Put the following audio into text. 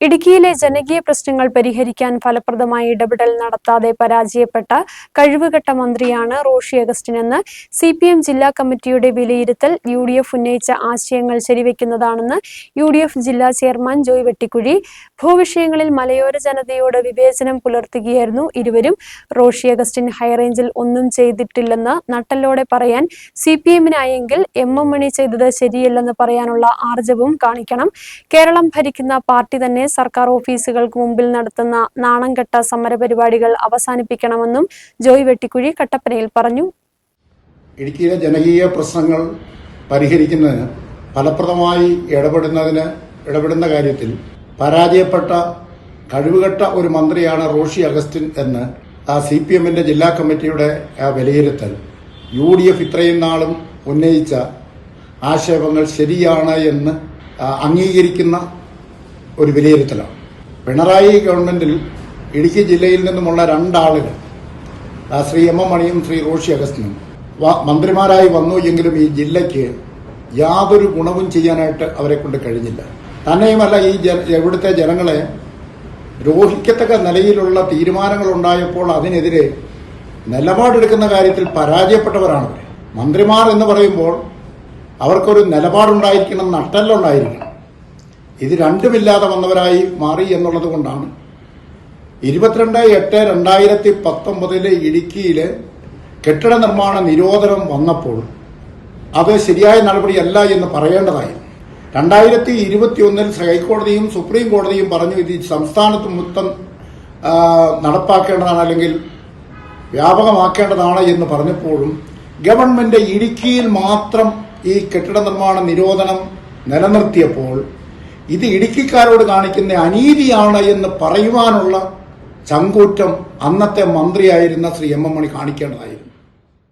ഇടുക്കിയിലെ ജനകീയ പ്രശ്നങ്ങൾ പരിഹരിക്കാൻ ഫലപ്രദമായി ഇടപെടൽ നടത്താതെ പരാജയപ്പെട്ട കഴിവുകെട്ട മന്ത്രിയാണ് റോഷി അഗസ്റ്റിനെന്ന് സി പി എം ജില്ലാ കമ്മിറ്റിയുടെ വിലയിരുത്തൽ യു ഡി എഫ് ഉന്നയിച്ച ആശയങ്ങൾ ശരിവെക്കുന്നതാണെന്ന് യു ഡി എഫ് ജില്ലാ ചെയർമാൻ ജോയ് വെട്ടിക്കുഴി. ഭൂവിഷയങ്ങളിൽ മലയോര ജനതയോട് വിവേചനം പുലർത്തുകയായിരുന്നു ഇരുവരും. റോഷി അഗസ്റ്റിൻ ഹൈറേഞ്ചിൽ ഒന്നും ചെയ്തിട്ടില്ലെന്ന് നട്ടലോടെ പറയാൻ സി പി എമ്മിനായെങ്കിൽ എം എം മണി ചെയ്തത് ശരിയല്ലെന്ന് പറയാനുള്ള ആർജവും കാണിക്കണം. കേരളം ഭരിക്കുന്ന പാർട്ടി തന്നെ സർക്കാർ ഓഫീസുകൾക്ക് മുമ്പിൽ നടത്തുന്ന നാണംകെട്ട സമരപരിപാടികൾ അവസാനിപ്പിക്കണമെന്നും ജോയ് വെട്ടിക്കുഴി കട്ടപ്പനയിൽ പറഞ്ഞു. ഇടുക്കിയിലെ ജനകീയ പ്രശ്നങ്ങൾ പരിഹരിക്കുന്നതിന് ഫലപ്രദമായി ഇടപെടുന്നതിന് ഇടപെടുന്ന കാര്യത്തിൽ പരാജയപ്പെട്ട കഴിവുകെട്ട ഒരു മന്ത്രിയാണ് റോഷി അഗസ്റ്റിൻ എന്ന് ആ സി പി എമ്മിന്റെ ജില്ലാ കമ്മിറ്റിയുടെ വിലയിരുത്തൽ. യു ഡി എഫ് ഇത്രയും നാളും ഉന്നയിച്ച ആക്ഷേപങ്ങൾ ശരിയാണ് എന്ന് അംഗീകരിക്കുന്ന ഒരു വിലയിരുത്തലാണ് പിണറായി ഗവൺമെന്റിൽ ഇടുക്കി ജില്ലയിൽ നിന്നുമുള്ള രണ്ടാളുകൾ ശ്രീ എം എം മണിയും ശ്രീ റോഷി അഗസ്റ്റിനും മന്ത്രിമാരായി വന്നു എങ്കിലും ഈ ജില്ലയ്ക്ക് യാതൊരു ഗുണവും ചെയ്യാനായിട്ട് അവരെ കൊണ്ട് കഴിഞ്ഞില്ല. തന്നെയുമല്ല ഈ ഇവിടുത്തെ ജനങ്ങളെ രോഹിക്കത്തക്ക നിലയിലുള്ള തീരുമാനങ്ങൾ ഉണ്ടായപ്പോൾ അതിനെതിരെ നിലപാടെടുക്കുന്ന കാര്യത്തിൽ പരാജയപ്പെട്ടവരാണ് അവർ മന്ത്രിമാർ എന്ന് പറയുമ്പോൾ അവർക്കൊരു നിലപാടുണ്ടായിരിക്കണം നട്ടല്ലുണ്ടായിരിക്കണം ഇത് രണ്ടുമില്ലാതെ വന്നവരായി മാറി എന്നുള്ളത് കൊണ്ടാണ്. ഇരുപത്തിരണ്ട് എട്ട് രണ്ടായിരത്തി പത്തൊമ്പതിലെ ഇടുക്കിയിലെ കെട്ടിട നിർമ്മാണ നിരോധനം വന്നപ്പോൾ അത് ശരിയായ നടപടിയല്ല എന്ന് പറയേണ്ടതായി. രണ്ടായിരത്തി ഇരുപത്തി ഒന്നിൽ ഹൈക്കോടതിയും സുപ്രീം കോടതിയും പറഞ്ഞു ഇത് സംസ്ഥാനത്ത് മൊത്തം നടപ്പാക്കേണ്ടതാണ് അല്ലെങ്കിൽ വ്യാപകമാക്കേണ്ടതാണ് എന്ന് പറഞ്ഞപ്പോഴും ഗവൺമെന്റ് ഇടുക്കിയിൽ മാത്രം ഈ കെട്ടിട നിർമ്മാണ നിരോധനം നിലനിർത്തിയപ്പോൾ ഇത് ഇടുക്കിക്കാരോട് കാണിക്കുന്ന അനീതിയാണ് എന്ന് പറയുവാനുള്ള ചങ്കൂറ്റം അന്നത്തെ മന്ത്രിയായിരുന്ന ശ്രീ എം എം മണി കാണിക്കേണ്ടതായിരുന്നു.